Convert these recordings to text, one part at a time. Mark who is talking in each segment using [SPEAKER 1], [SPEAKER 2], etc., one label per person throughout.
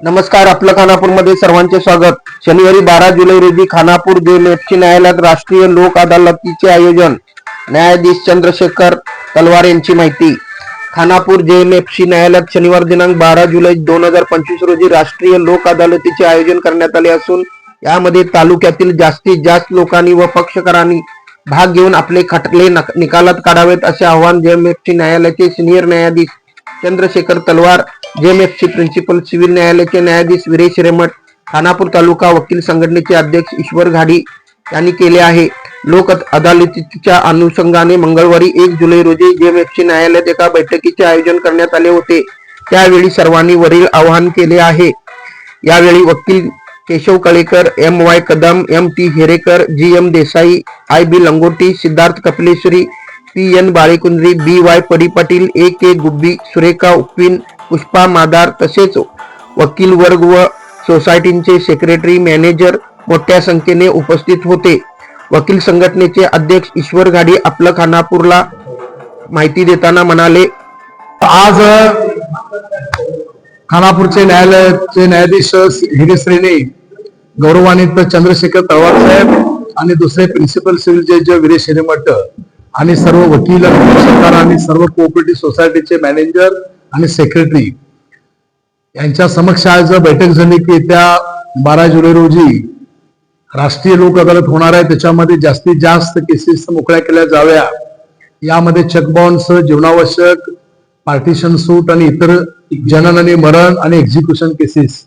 [SPEAKER 1] नमस्कार आपलं खानापूरमध्ये सर्वांचे स्वागत. शनिवारी बारा जुलै रोजी खानापूर जेएमएफसी न्यायालयात राष्ट्रीय लोक अदालतीचे आयोजन. न्यायाधीश चंद्रशेखर तलवार यांची माहिती. खानापूर जेएमएफसी न्यायालयात शनिवार दिनांक बारा जुलै दोन हजार पंचवीस रोजी राष्ट्रीय लोक अदालतीचे आयोजन करण्यात आले असून यामध्ये तालुक्यातील जास्तीत जास्त लोकांनी व पक्षकारांनी भाग घेऊन आपले खटले निकालात काढावेत असे आवाहन जेएमएफसी न्यायालयाचे सिनियर न्यायाधीश चंद्रशेखर तलवार जेएमएफचे प्रिन्सिपल सिव्हिल न्यायालयाचे न्यायाधीश विरेश रेमट खानापूर तालुका वकील संघटनेचे अध्यक्ष ईश्वर घाडी यांनी केले आहे. लोक अदालतीच्या अनुषंगाने मंगळवारी एक जुलै रोजी जेएमएफचे न्यायालयात एका बैठकीचे आयोजन करण्यात आले होते. त्यावेळी सर्वांनी वरील आवाहन केले आहे. यावेळी वकील Keshav Kalekar M Y Kadam M T Herekar G M Desai I B Langoti Siddharth Kapileshwari P N Balekundri B Y Pari Patil A के गुब्बी सुरेखा उप्पिन पुष्पा मादार तसेच वकील वर्ग व सोसायटीचे सेक्रेटरी मॅनेजर मोठ्या संख्येने उपस्थित होते. वकील संघटनेचे अध्यक्ष ईश्वर घाडी आपलं खानापूरला माहिती देताना म्हणाले
[SPEAKER 2] आज खानापूरचे न्यायालयाचे न्यायाधीश हिरेश्रेणी गौरवान्वित चंद्रशेखर तळवार साहेब आणि दुसरे प्रिन्सिपल सिव्हिल जज विरेश हिरेमठ आणि सर्व वकील सरकार आणि सर्व कोऑपरेटिव्ह सोसायटीचे मॅनेजर आणि सेक्रेटरी यांच्या समक्ष आज बैठक झाली की येत्या बारा जुलै रोजी राष्ट्रीय लोक अदालत होणार आहे त्याच्यामध्ये जास्तीत जास्त केसेस मोकळ्या केल्या जाव्या. यामध्ये चेक जीवनावश्यक पार्टिशन सूट आणि इतर जनन आणि मरण आणि एक्झिक्युशन केसेस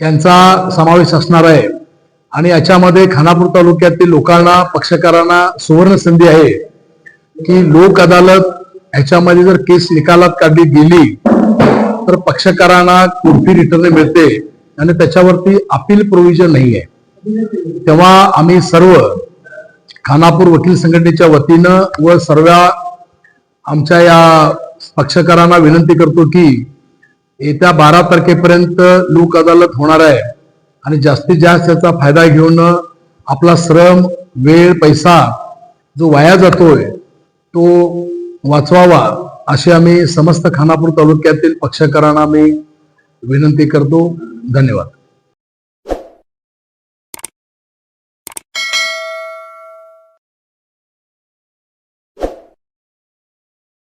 [SPEAKER 2] यांचा समावेश असणार आहे. आणि याच्यामध्ये खानापूर तालुक्यातील लोकांना पक्षकारांना सुवर्ण संधी आहे की लोक अदालत ह्याच्यामध्ये जर केस निकालात काढली गेली तर पक्षकारांना कोणती रिटर्न मिळते आणि त्याच्यावरती अपील प्रोव्हिजन नाही आहे तेव्हा आम्ही सर्व खानापूर वकील संघटनेच्या वतीनं व सर्व आमच्या या पक्षकारांना विनंती करतो की येत्या बारा तारखेपर्यंत लोक अदालत होणार आहे आणि जास्तीत जास्त याचा फायदा घेऊन आपला श्रम वेळ पैसा जो वाया जातोय तो वाचवावा अशी आम्ही समस्त खानापूर तालुक्यातील पक्षकारांना मी विनंती करतो. धन्यवाद.